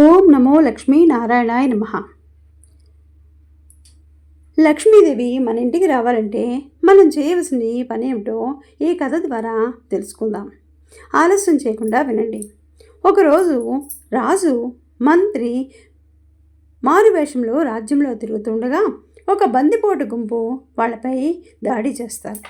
ఓం నమో లక్ష్మీ నారాయణాయ నమ. లక్ష్మీదేవి మన ఇంటికి రావాలంటే మనం చేయవలసిన పని ఏమిటో ఈ కథ ద్వారా తెలుసుకుందాం. ఆలస్యం చేయకుండా వినండి. ఒకరోజు రాజు మంత్రి మారువేషంలో రాజ్యంలో తిరుగుతుండగా ఒక బందిపోటు గుంపు వాళ్ళపై దాడి చేస్తారు.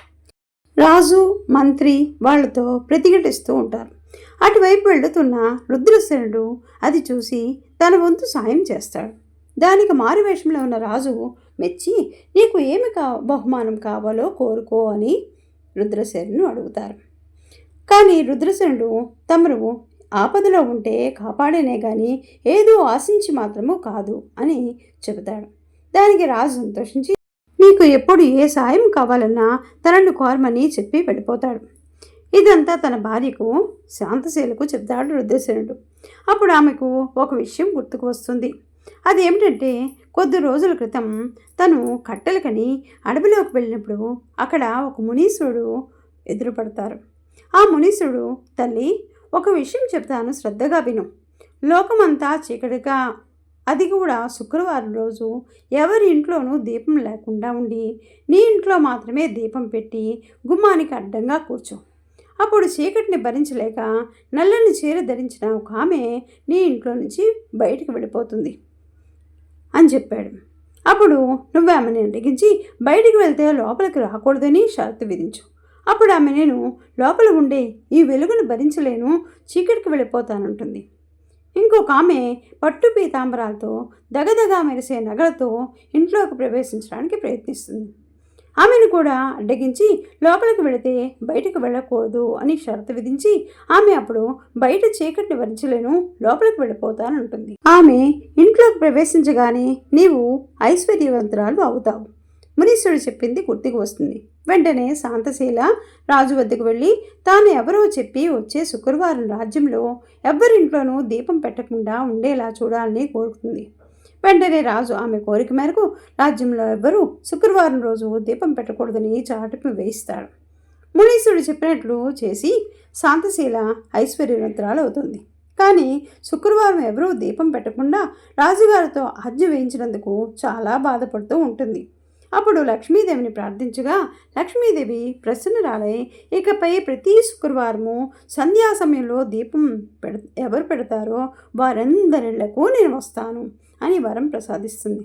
రాజు మంత్రి వాళ్ళతో ప్రతిఘటిస్తూ ఉంటారు. అటువైపు వెళుతున్న రుద్రసేనుడు అది చూసి తన వంతు సాయం చేస్తాడు. దానికి మారువేషంలో ఉన్న రాజు మెచ్చి నీకు ఏమి కా బహుమానం కావాలో కోరుకో అని రుద్రసేనుడు అడుగుతారు. కానీ రుద్రసేనుడు తమరు ఆపదలో ఉంటే కాపాడేనే కానీ ఏదో ఆశించి మాత్రము కాదు అని చెబుతాడు. దానికి రాజు సంతోషించి నీకు ఎప్పుడు ఏ సాయం కావాలన్నా తనను కోరమని చెప్పి వెళ్ళిపోతాడు. ఇదంతా తన భార్యకు శాంతశీలకు చెప్తాడు రుద్రసేనుడు అప్పుడు ఆమెకు ఒక విషయం గుర్తుకు వస్తుంది. అదేమిటంటే కొద్ది రోజుల క్రితం తను కట్టెలకని అడవిలోకి వెళ్ళినప్పుడు అక్కడ ఒక మునీశ్వరుడు ఎదురుపడతారు. ఆ మునీశ్వరుడు తల్లి ఒక విషయం చెప్తాను శ్రద్ధగా విను. లోకమంతా చీకటిగా అది కూడా శుక్రవారం రోజు ఎవరి ఇంట్లోనూ దీపం లేకుండా ఉండి నీ ఇంట్లో మాత్రమే దీపం పెట్టి గుమ్మానికి అడ్డంగా కూర్చో. అప్పుడు చీకటిని భరించలేక నల్లని చీర ధరించిన ఒక ఆమె నీ ఇంట్లో నుంచి బయటికి వెళ్ళిపోతుంది అని చెప్పాడు. అప్పుడు నువ్వు ఆమెను అడిగించి బయటికి వెళ్తే లోపలికి రాకూడదని షరతు విధించు. అప్పుడు ఆమె నేను లోపల ఉండే ఈ వెలుగును భరించలేను చీకటికి వెళ్ళిపోతానంటుంది. ఇంకొక ఆమె పట్టు పీతాంబరాలతో దగదగా మెరిసే నగలతో ఇంట్లోకి ప్రవేశించడానికి ప్రయత్నిస్తుంది. ఆమెను కూడా అడ్డగించి లోపలికి వెళితే బయటకు వెళ్ళకూడదు అని షరతు విధించి ఆమె అప్పుడు బయట చీకటిని వరించలేను లోపలికి వెళ్ళిపోతానంటుంది. ఆమె ఇంట్లోకి ప్రవేశించగానే నీవు ఐశ్వర్యవంతురాలు అవుతావు. మునీశ్వరుడు చెప్పింది గుర్తుకు వస్తుంది. వెంటనే శాంతశీల రాజు వద్దకు వెళ్ళి తాను ఎవరో చెప్పి వచ్చే శుక్రవారం రాజ్యంలో ఎవ్వరింట్లోనూ దీపం పెట్టకుండా ఉండేలా చూడాలని కోరుతుంది వెంటనే రాజు ఆమె కోరిక మేరకు రాజ్యంలో ఎవ్వరూ శుక్రవారం రోజు దీపం పెట్టకూడదని చాటుకు వేయిస్తాడు మునీశ్వరుడు చెప్పినట్లు చేసి శాంతశీల ఐశ్వర్యవంతురాలు అవుతుంది కానీ శుక్రవారం ఎవరూ దీపం పెట్టకుండా రాజుగారితో ఆజ్ఞ వేయించినందుకు చాలా బాధపడుతూ ఉంటుంది. అప్పుడు లక్ష్మీదేవిని ప్రార్థించగా లక్ష్మీదేవి ప్రసన్నరాలై ఇకపై ప్రతి శుక్రవారము సంధ్యా సమయంలో దీపం పెడ ఎవరు పెడతారో వారందరిళ్ళకు నేను వస్తాను అని వరం ప్రసాదిస్తుంది.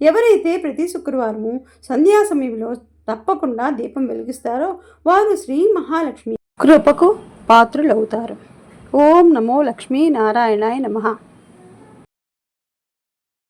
ఎవరైతే ప్రతి శుక్రవారము సంధ్యా సమయంలో తప్పకుండా దీపం వెలిగిస్తారో వారు శ్రీ మహాలక్ష్మి కృపకు పాత్రులవుతారు. ఓం నమో లక్ష్మీ నారాయణాయ నమః.